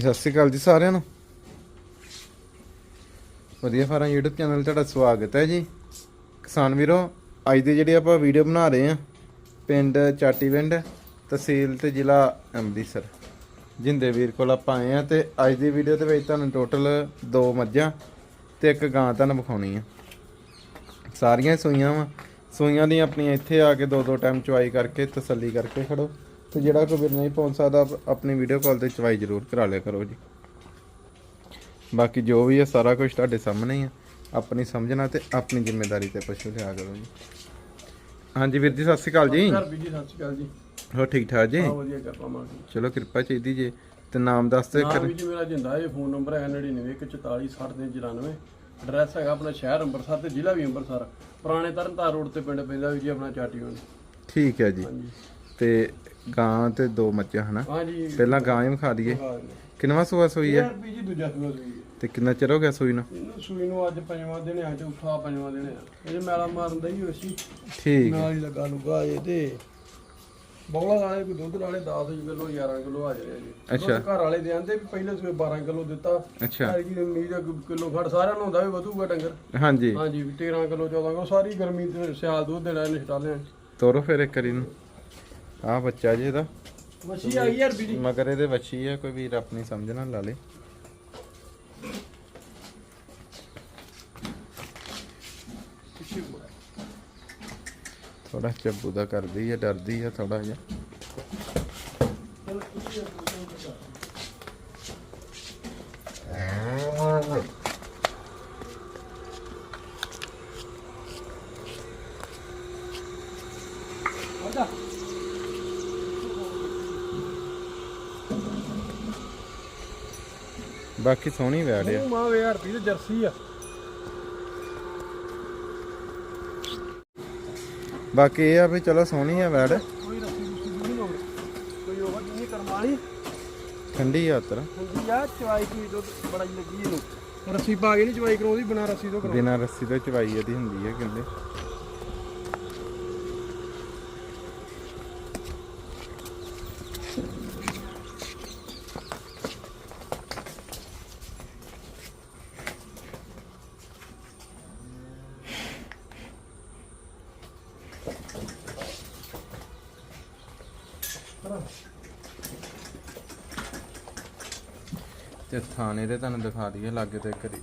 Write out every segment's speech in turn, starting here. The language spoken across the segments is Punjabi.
ਸਤਿ ਸ਼੍ਰੀ ਅਕਾਲ ਜੀ ਸਾਰਿਆਂ ਨੂੰ। ਵਧੀਆ ਫਾਰਮ YouTube ਚੈਨਲ ਤੇ ਤੁਹਾਡਾ ਸਵਾਗਤ ਹੈ ਜੀ। ਕਿਸਾਨ ਵੀਰੋ, ਅੱਜ ਦੀ ਜਿਹੜੀ ਆਪਾਂ ਵੀਡੀਓ ਬਣਾ ਰਹੇ ਆ ਪਿੰਡ ਚਾਟੀਵਿੰਡ ਤਹਿਸੀਲ ਤੇ ਜ਼ਿਲ੍ਹਾ ਅੰਮ੍ਰਿਤਸਰ। ਜਿੰਦੇ ਵੀਰ ਕੋਲ ਆਪਾਂ ਆਏ ਆ ਤੇ ਅੱਜ ਦੀ ਵੀਡੀਓ ਦੇ ਵਿੱਚ ਤੁਹਾਨੂੰ ਟੋਟਲ ਦੋ ਮੱਝਾਂ ਤੇ ਇੱਕ ਗਾਂ ਤੁਹਾਨੂੰ ਵਿਖਾਉਣੀ ਆ। ਸਾਰੀਆਂ ਸੂਈਆਂ ਵਾ। ਸੂਈਆਂ ਦੀ ਆਪਣੀ ਇੱਥੇ ਆ ਕੇ ਦੋ ਦੋ ਟਾਈਮ ਚੁਆਈ ਕਰਕੇ ਤਸੱਲੀ ਕਰਕੇ ਖੜੋ। ਤੇ ਜਿਹੜਾ ਕੋਈ ਵੀਰ ਨਹੀਂ ਪਹੁੰਚ ਸਕਦਾ ਆਪ- ਆਪਣੀ ਵੀਡੀਓ ਕਾਲ ਤੇ ਚੁਆਈ ਜ਼ਰੂਰ ਕਰਾ ਲਿਆ ਕਰੋ ਜੀ। ਬਾਕੀ ਜੋ ਵੀ ਹੈ ਸਾਰਾ ਕੁਝ ਤੁਹਾਡੇ ਸਾਹਮਣੇ ਹੀ ਆ ਆਪਣੀ ਸਮਝਣਾ ਤੇ ਆਪਣੀ ਜ਼ਿੰਮੇਵਾਰੀ ਤੇ ਪਸ਼ੂ ਲਿਆ ਕਰੋ ਜੀ। ਹਾਂਜੀ ਵੀਰ ਜੀ ਸਤਿ ਸ਼੍ਰੀ ਅਕਾਲ ਜੀ। ਘਰ ਵੀ ਜੀ ਸਤਿ ਸ਼੍ਰੀ ਅਕਾਲ ਜੀ। ਹੋ ਠੀਕ ਠਾਕ ਜੀ? ਹਾਂ ਵਧੀਆ ਕਿਰਪਾ ਮਾਰ ਦੀ ਚਲੋ ਕਿਰਪਾ ਚਾਹੀਦੀ ਜੀ। ਤੇ ਨਾਮ ਦੱਸ ਇੱਕ ਵੀ ਜੀ ਮੇਰਾ ਜਿੰਦਾ ਹੈ ਫੋਨ ਨੰਬਰ ਹੈ 9914469394 ਐਡਰੈਸ ਹੈਗਾ ਆਪਣਾ ਸ਼ਹਿਰ ਅੰਮ੍ਰਿਤਸਰ ਤੇ ਜ਼ਿਲ੍ਹਾ ਵੀ ਅੰਮ੍ਰਿਤਸਰ। ਪੁਰਾਣੇ ਤਰਨਤਾਰ ਰੋਡ ਤੇ ਪਿੰਡ ਪੈਂਦਾ ਵੀ ਜੀ ਆਪਣਾ ਚਾਟੀਵਿੰਡ ਠੀਕ ਹੈ ਜੀ। ਤੇ ਗਾਂ ਤੇ ਦੋ ਮੱਝਾਂ ਹਨਾ? ਹਾਂਜੀ। ਪਹਿਲਾਂ ਗਾਂ ਹੀ ਵਿਖਾ ਦਈਏ। ਕਿੰਨਵਾ ਸੂਆ ਸੂਈ ਹੈ ਦੂਜਾ ਸੂਆ ਸੂਈ ਹੈ। ਤੇ ਕਿੰਨਾ ਚਿਰ ਹੋ ਗਿਆ ਸੂਈ ਨੂੰ? ਇਹਨੂੰ ਸੂਈ ਨੂੰ ਅੱਜ ਪੰਜਵਾਂ ਦਿਨ ਆ ਤੇ ਉਠਾ ਪੰਜਵਾਂ ਦਿਨ ਆ। ਇਹ ਮੈਲਾ ਮਾਰਨ ਦਾ ਹੀ ਹੋਇਆ ਸੀ। ਠੀਕ। ਹੈ ਨਾਲ ਹੀ ਲੱਗਾ ਲੁਗਾ ਇਹ ਤੇ। ਬੌਲਾ ਵਾਲੇ ਕੋਈ ਦੁੱਧ ਵਾਲੇ 10 ਕਿਲੋ 11 ਕਿਲੋ ਆ ਜਾਏ ਜੀ ਅੱਛਾ। ਦੁੱਧ ਘਰ ਵਾਲੇ ਦੇ ਆਂਦੇ ਵੀ ਪਹਿਲੇ ਸੂਏ 12 ਕਿਲੋ ਦਿੱਤਾ। ਅੱਛਾ। ਘਰ ਦੀ ਉਮੀਦ ਕਿਲੋ ਖੜ ਸਾਰਿਆਂ ਨੂੰ ਹੁੰਦਾ ਵੀ ਵਧੂਗਾ ਡੰਗਰ। ਹਾਂਜੀ। ਹਾਂਜੀ ਵੀ 13 ਕਿਲੋ 14 ਕਿਲੋ ਸਾਰੀ ਗਰਮੀ ਤੇ ਸਿਆਲ ਦੁੱਧ ਦੇਣਾ ਇਹਨੇ ਛਟਾਲਿਆਂ ਤੋਰੋ ਫਿਰ ਇੱਕ ਵਾਰੀ ਨੂੰ ਆਹ ਬੱਚਾ ਜੀ ਇਹਦਾ। ਮੱਛੀ ਆ ਗਈ ਯਾਰ ਬੀਜੀ ਮਗਰ ਇਹਦੇ ਵੱਛੀ ਹੈ ਕੋਈ ਵੀਰ ਆਪਣੀ ਸਮਝ ਨਾਲ ਲਾ ਲੇ। ਥੋੜਾ ਚੱਬੂ ਦਾ ਕਰਦੀ ਹੈ ਡਰਦੀ ਹੈ ਥੋੜਾ ਜਿਹਾ। ਬਾਕੀ ਸੋਹਣੀ ਵੈੜ ਆ। ਮਾਂ ਵੇ ਯਾਰ ਬੀਜ ਜਰਸੀ ਆ। ਬਾਕੀ ਇਹ ਆ ਵੀ ਚਲੋ ਸੋਹਣੀ ਆ ਵੈੜ। ਕੋਈ ਰੱਸੀ ਰੁੱਸੀ ਦੀ ਨਹੀਂ ਹੋਵੇ ਕੋਈ ਉਹ ਨਹੀਂ ਕਰਮ ਵਾਲੀ। ਠੰਡੀ ਆ ਆ ਚਵਾਈ ਕੀ ਦੁੱਧ ਬੜਾ ਹੀ ਲੱਗੀ ਇਹਨੂੰ। ਰੱਸੀ ਪਾ ਕੇ ਨਹੀਂ ਚਵਾਈ ਕਰਾਉਂਦੀ ਬਿਨਾ ਰੱਸੀ ਤੋਂ ਕਰਾਉਂਦੀ। ਬਿਨਾਂ ਰੱਸੀ ਤੋਂ ਚਵਾਈ ਇਹਦੀ ਹੁੰਦੀ ਹੈ ਕਹਿੰਦੇ ਤੇ ਥਾਣੇ ਦੇ ਤੁਹਾਨੂੰ ਦਿਖਾ ਦਈਏ ਲਾਗੇ ਤੇ ਕਰੀ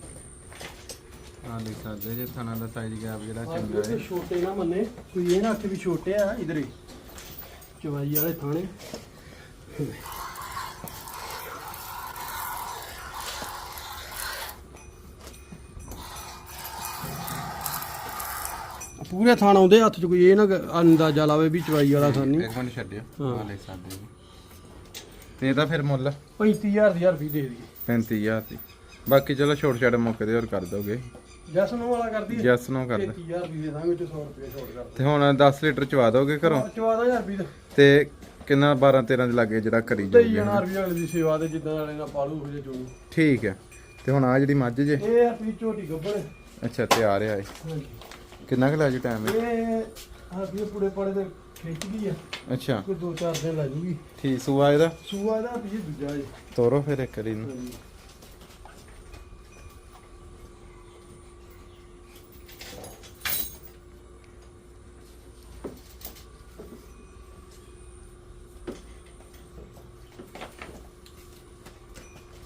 ਆ ਦੇਖ ਸਕਦੇ ਜੇ ਥਾਣਾ ਦਾ ਸਾਈਜ਼ ਗੈਪ ਜਿਹੜਾ ਚੰਗਾ ਹੈ। ਛੋਟੇ ਨਾ ਮੰਨੇ। ਕੋਈ ਇਹ ਨਾ ਆਖੇ ਵੀ ਛੋਟੇ ਆ ਇਧਰ ਹੀ। ਚਵਾਈ ਵਾਲੇ ਥਾਣੇ। ਪੂਰੇ ਥਾਣ ਆਉਂਦੇ ਹੱਥ 'ਚ ਕੋਈ ਇਹ ਨਾ ਅੰਦਾਜ਼ਾ ਲਾਵੇ ਵੀ ਚਵਾਈ ਵਾਲਾ ਨਹੀਂ। ਇੱਕ ਮਿੰਟ ਛੱਡਿਓ। ਆ ਲੈ ਸਕਦੇ ਜੀ ਤੇ ਇਹਦਾ ਫਿਰ ਮੁੱਲ। 35000 ਦੀ ਰੁਪਏ ਦੇ ਦਈਏ। 35000 ਦੀ। ਬਾਕੀ ਚਲੋ ਛੋਟ ਛਾਟ ਮੌਕੇ ਤੇ ਹੋਰ ਕਰ ਦੋਗੇ। ਜਸ ਨੂੰ ਵਾਲਾ ਕਰਦੀ ਹੈ? ਜੈਸ ਨੂੰ ਕਰ ਦੇ 35000 ਦੀ ਦੇ ਦਾਂਗੇ ਤੇ 100 ਰੁਪਏ ਛੋੜ ਕਰ। ਤੇ ਹੁਣ 10 ਲੀਟਰ ਚਵਾ ਦੋਗੇ ਘਰੋਂ? 14000 ਰੁਪਏ ਦਾ। ਤੇ ਕਿੰਨਾ 12 13 ਦੇ ਲਾਗੇ ਜਿਹੜਾ ਕਰੀ ਤੇ ਜਾਊਗੇ ਰੁਪਏ ਵਾਲੇ ਦੀ ਸੇਵਾ ਦੇ ਜਿੱਦਾਂ ਵਾਲੇ ਨਾਲ ਪਾਲੂ ਹੋ ਜੇ ਠੀਕ ਹੈ। ਤੇ ਹੁਣ ਆ ਜਿਹੜੀ ਮੱਝ ਜੇ? ਇਹ ਆ ਪੀ ਝੋਟੀ ਗੱਬੜ। ਅੱਛਾ ਤਿਆਰ ਆ ਇਹ ਹਾਂਜੀ। ਕਿੰਨਾ ਕੁ ਲੈ ਜੂ ਟਾਈਮ ਇਹ ਆ ਵੀ ਪੁੜੇ ਪੜੇ ਤੇ ਖਿੱਚ ਗਈ ਆ। ਅੱਛਾ। ਕੋਈ ਦੋ ਚਾਰ ਦਿਨ ਲੱਗ ਜੂਗੀ। ਠੀਕ ਸੂਆ ਇਹਦਾ? ਸੂਆ ਦਾ ਵੀ ਦੂਜਾ ਜੀ ਤੋਰੋ ਫਿਰ ਇੱਕ ਵਾਰੀ ਨੂੰ।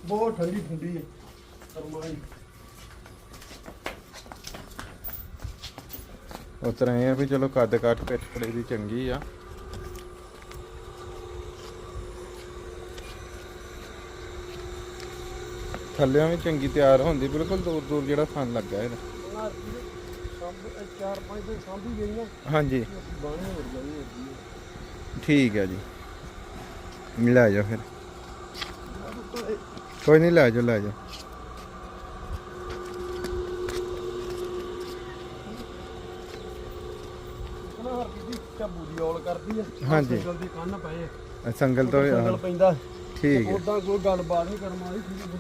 ਬਹੁਤ ਠੰਡੀ ਠੰਡੀ ਹੈ ਸਰਮਾਈ ਉਸ ਤਰ੍ਹਾਂ ਇਹ ਆ ਵੀ ਚਲੋ ਕੱਦ ਕੱਟ ਪਿੱਠ ਪੜੇ ਦੀ ਚੰਗੀ ਆ। ਥੱਲਿਆਂ ਵੀ ਚੰਗੀ ਤਿਆਰ ਹੁੰਦੀ, ਬਿਲਕੁਲ ਦੂਰ ਦੂਰ ਜਿਹੜਾ ਫਨ ਲੱਗਾ ਇਹਦਾ। ਉਹਨਾਂ ਚਾਰ ਪੰਜ ਦਿਨ ਸਾਂਭੀ ਗਈਆਂ ਹਾਂਜੀ। ਬਾਣੇ ਹੋ ਗਈ ਠੀਕ ਹੈ ਜੀ। ਲੈ ਜਾਓ ਫਿਰ। ਕੋਈ ਨਹੀਂ, ਲੈ ਜਾਓ ਲੈ ਜਾਓ। ਨਾ ਹਰ ਦੀ ਚੱਬੂ ਦੀ ਔਲ ਕਰਦੀ ਹੈ ਹਾਂਜੀ। ਜਲਦੀ ਕੰਨ ਪਏ ਇਹ ਸੰਗਲ ਤੋਂ ਸੰਗਲ ਪੈਂਦਾ। ਠੀਕ ਹੈ ਉਦਾਂ ਕੋਈ ਗੱਲਬਾਤ ਨਹੀਂ ਕਰਮ ਵਾਲੀ ਠੀਕ ਹੈ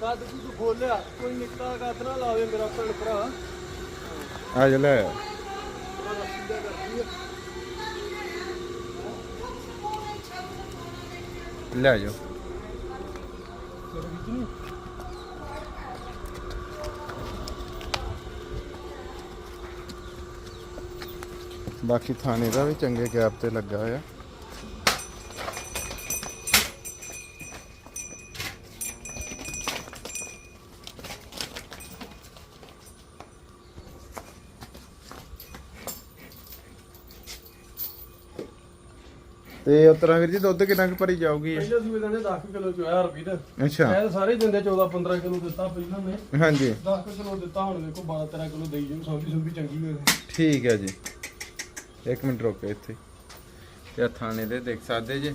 ਕੱਦ ਕੀ ਤੂੰ ਖੋਲਿਆ ਕੋਈ ਨਿੱਕਾ ਕੱਦ ਨਾ ਲਾਵੇ ਮੇਰਾ ਭੈਣ ਭਰਾ। ਆ ਜਾ ਲੈ ਆਓ। ਆਹ ਰੱਸੀ ਦਾ ਕਰਦੀ ਹੈ ਲੈ ਜਾਓ ਬਾਕੀ ਥਾਣੇ ਦਾ ਵੀ ਚੰਗੇ ਗੈਪ ਤੇ ਲੱਗਾ ਹੋਇਆ। ਤੇ ਉਤਰਾ ਵੀਰ ਜੀ ਦੁੱਧ ਕਿੰਨਾ ਕੁ ਭਰੀ ਜਾਊਗੀ? ਪਹਿਲੇ ਸੂਏ ਦਿੰਦੇ 10 ਕਿਲੋ ਚੋਇਆ ਰੁਪਏ ਦਾ। ਅੱਛਾ। ਸ਼ਾਇਦ ਸਾਰੇ ਦਿੰਦੇ 14 15 ਕਿਲੋ ਦਿੱਤਾ ਪਹਿਲਾਂ ਨੇ ਹਾਂਜੀ। 10 ਕਿਲੋ ਦਿੱਤਾ ਹੁਣ ਵੇਖੋ 12 13 ਕਿਲੋ ਦੇਈ ਜੂ ਸੌਂਪੀ ਸੂਪੀ ਚੰਗੀ ਹੋਏ। ਠੀਕ ਹੈ ਜੀ। ਇੱਕ ਮਿੰਟ ਰੁਕੋ ਇੱਥੇ। ਤੇ ਆਹ ਥਾਣੇ ਦੇ ਦੇਖ ਸਕਦੇ ਜੀ।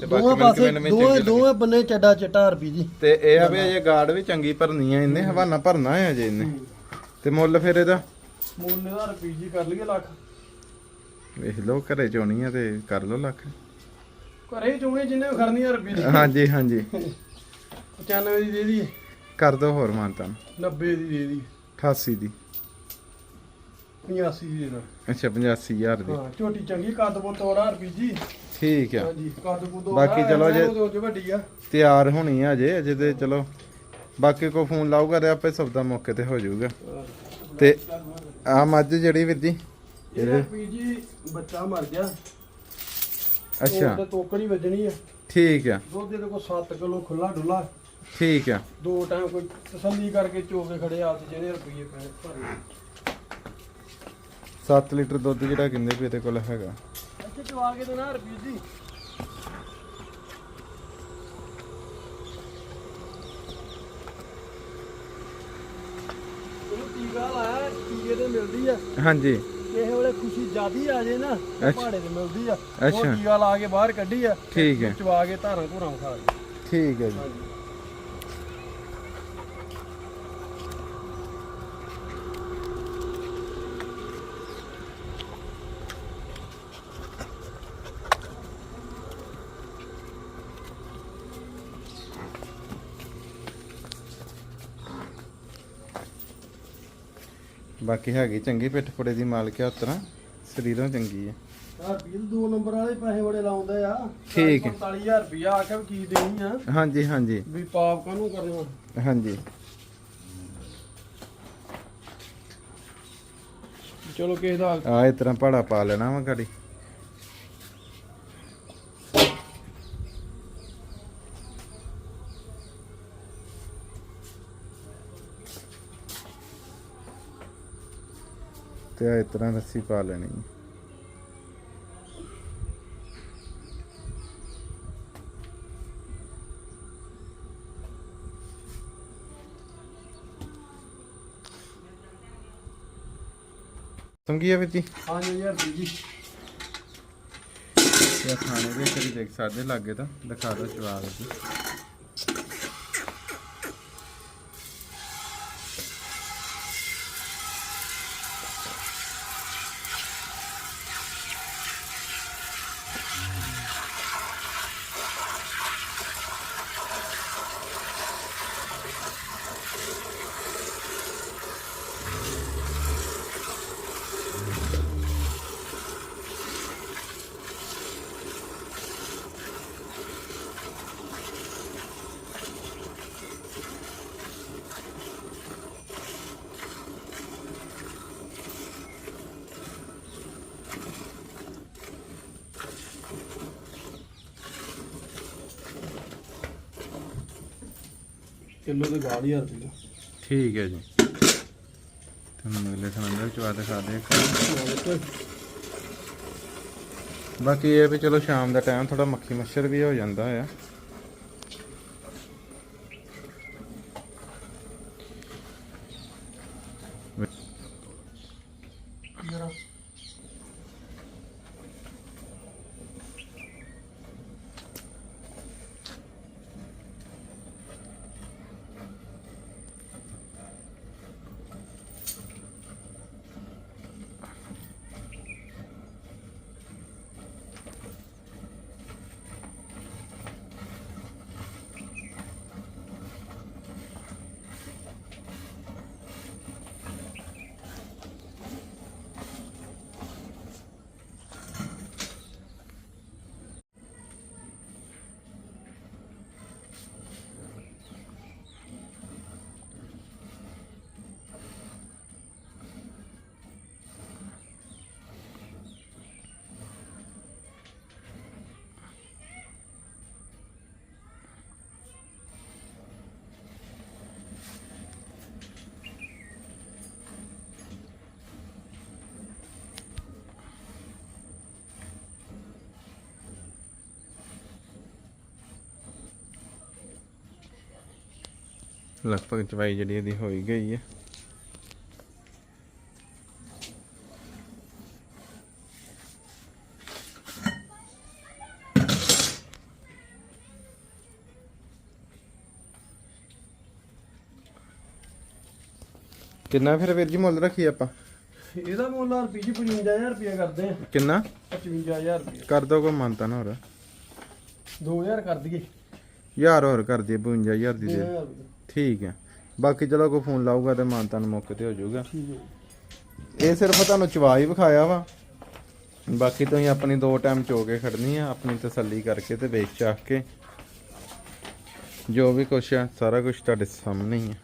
ਤੇ ਬਾਕੀ ਦੋਵੇਂ ਪਾਸੇ ਮੈਨ ਵਿੱਚ ਦੋਵੇਂ ਲੱਗੇ। ਦੋਵੇਂ ਬੰਨੇ ਚੱਡਾ ਚਟਾ ਰੁਪਏ ਜੀ। ਤੇ ਇਹ ਆ ਵੀ ਅਜੇ ਗਾਰਡ ਵੀ ਚੰਗੀ ਭਰਨੀ ਆ ਇਹਨੇ ਹਵਾਨਾ ਭਰਨਾ ਹੈ ਅਜੇ ਇਹਨੇ। ਤੇ ਮੁੱਲ ਫਿਰ ਇਹਦਾ? ਮੂਲ ਨੇ ਦਾ ਰੁਪਏ ਜੀ ਕਰ ਲਈਏ ਲੱਖ। ਵੇਖ ਲਓ ਘਰੇ ਚੋਣੀ ਆ ਤੇ ਕਰ ਲਓ ਲੱਖ। ਘਰੇ ਚੋਣੇ ਜਿੰਨੇ ਖੜਨੀ ਆ ਰੁਪਏ ਦੀ ਹਾਂਜੀ ਹਾਂਜੀ। 95 ਦੀ ਦੇ ਦੀ ਕਰ ਦੋ ਹੋਰ ਮਾਨਤਾ 90 ਦੀ ਦੇ ਦੀ 88 ਦੀ। 85 ਦੀ ਅੱਛਾ 85000 ਦੀ। ਹਾਂ ਝੋਟੀ ਚੰਗੀ ਕੱਦ ਬੋ ਤੋੜਾ ਰੁਪਏ ਜੀ। ਠੀਕ ਆ। ਹਾਂਜੀ ਕੱਦ ਬੋ ਤੋੜਾ ਬਾਕੀ ਚਲੋ ਜੇ- ਵੱਡੀ ਆ। ਤਿਆਰ ਹੋਣੀ ਆ ਅਜੇ ਅਜੇ ਤੇ ਚਲੋ। ਬਾਕੀ ਕੋ ਫੋਨ ਲਾਊਗਾ ਤੇ ਆਪੇ ਸਬਦਾ ਮੌਕੇ ਤੇ ਹੋ ਜਾਊਗਾ। ਤੇ ਆ ਮੱਝ ਜਿਹੜੀ ਵੀਰ ਜੀ? ਇਹ ਜੀ ਬੱਚਾ ਮਰ ਗਿਆ। ਅੱਛਾ। ਤੇ ਵੱਜਣੀ ਆ। ਠੀਕ ਆ। ਦੁੱਧ ਦੇ ਕੋ 7 ਕਿਲੋ ਖੁੱਲਾ ਡੁੱਲਾ ਠੀਕ ਆ। ਦੋ ਟਾਈਮ ਕੋਈ ਤਸੱਲੀ ਕਰਕੇ ਚੋ ਕੇ ਖੜੇ ਹੱਥ ਜਿਹੜੇ ਰੁਪਏ ਪੈ ਭਰੇ। 7 ਲੀਟਰ ਦੁੱਧ ਜਿਹੜਾ ਕਿੰਨੇ ਵੀ ਇਹਦੇ ਕੋਲ ਹੈਗਾ? ਇੱਥੇ ਚਵਾ ਕੇ ਦੇਣਾ ਰੁਪਏ ਜੀ। ਇਹ ਟੀਕਾ ਲਾਇਆ ਟੀਕੇ ਤੇ ਮਿਲਦੀ ਆ। ਹਾਂਜੀ। ਕਿਸੇ ਵੇਲੇ ਖੁਸ਼ੀ ਜਿਆਦੀ ਆ ਜੇ ਨਾ ਅੱਛਾ। ਪਹਾੜੇ ਤੇ ਮਿਲਦੀ ਆ। ਅੱਛਾ। ਉਹ ਟੀਕਾ ਲਾ ਕੇ ਬਾਹਰ ਕੱਢੀ ਆ ਠੀਕ ਹੈ। ਚਵਾ ਕੇ ਧਾਰਾਂ ਧੁਰਾਂ ਖਾ ਲਈ। ਠੀਕ ਹੈ ਜੀ। ਹਾਂਜੀ। ਬਾਕੀ ਹੈਗੀ ਚੰਗੀ ਪਿੱਠ ਪੁੜੇ ਦੀ ਮਾਲਕ ਆ ਉਤਰਾ ਸਰੀਰੋਂ ਚੰਗੀ ਆ। ਰੁਪਏ ਦੋ ਨੰਬਰ ਵਾਲੇ ਪੈਸੇ ਬੜੇ ਲਾਉਂਦੇ ਆ। ਠੀਕ ਹੈ। 45000 ਰੁਪਇਆ ਆਖਿਆ ਵੀ ਕੀ ਦੇਣੀ ਆ। ਹਾਂਜੀ ਹਾਂਜੀ। ਵੀ ਪਾਪ ਕਾਹਨੂੰ ਕਰਨਾ ਹਾਂਜੀ। ਚਲੋ ਕਿਸੇ ਦਾ ਆ ਇਸ ਤਰ੍ਹਾਂ ਪਹਾੜਾ ਪਾ ਲੈਣਾ ਵਾ ਗਾੜੀ। ਤੇ ਆ ਇਸ ਤਰ੍ਹਾਂ ਰੱਸੀ ਪਾ ਲੈਣੀ ਹੈ। ਸੰਗੀ ਆ ਵੀਰ ਜੀ? 5000 ਰੁਪਏ ਜੀ। ਇਹ ਖਾਣੇ ਦੇ ਕਰੀ ਦੇਖ ਸਕਦੇ ਲਾਗੇ ਤਾਂ ਦਿਖਾ ਦੋ ਚਵਾ ਜੀ। ਕਿਲੋ ਦੇ 12000 ਰੁਪਏ ਠੀਕ ਹੈ ਜੀ। ਤੁਹਾਨੂੰ ਅਗਲੇ ਸਮੇਂ ਚਵਾ ਦਿਖਾ ਦੇ ਬਾਕੀ ਇਹ ਵੀ ਚਲੋ ਸ਼ਾਮ ਦਾ ਟਾਈਮ ਥੋੜਾ ਮੱਖੀ ਮੱਛਰ ਵੀ ਹੋ ਜਾਂਦਾ ਆ। ਲਗਭਗ ਚਵਾਈ ਜਿਹੜੀ ਇਹਦੀ ਹੋਈ ਗਈ ਹੈ ਕਿੰਨਾ ਫਿਰ ਵੀਰ ਜੀ ਮੁੱਲ ਰੱਖੀ ਆਪਾਂ? ਇਹਦਾ ਮੁੱਲ ਆ ਰੁਪਏ 55000 ਰੁਪਏ ਕਰਦੇ ਆ। ਕਿੰਨਾ? 55000 ਰੁਪਏ ਕਰ ਦੋ ਕੋਈ ਮੰਨਤਾ ਨਾ ਹੋਰ। 2000 ਕਰ ਦਈਏ। ਯਾਰ ਹੋਰ ਕਰ ਦਈਏ 52000 ਦੀ ਦੇ। 2000 ਰੁਪਏ। ਠੀਕ ਹੈ। ਬਾਕੀ ਚਲੋ ਕੋਈ ਫੋਨ ਲਾਊਗਾ ਤੇ ਮਾਨਤਾ ਨੂੰ ਮੌਕੇ ਤੇ ਹੋ ਜਾਊਗਾ। ਠੀਕ ਹੈ। ਇਹ ਸਿਰਫ ਤੁਹਾਨੂੰ ਚਵਾ ਹੀ ਵਿਖਾਇਆ ਵਾ। ਬਾਕੀ ਤੁਸੀਂ ਆਪਣੀ ਦੋ ਟਾਈਮ ਚੋ ਕੇ ਖੜਨੀ ਆ ਆਪਣੀ ਤਸੱਲੀ ਕਰਕੇ ਤੇ ਵੇਚ ਚਾਖ ਕੇ। ਜੋ ਵੀ ਕੁਛ ਆ ਸਾਰਾ ਕੁਝ ਤੁਹਾਡੇ ਸਾਹਮਣੇ ਹੀ ਆ।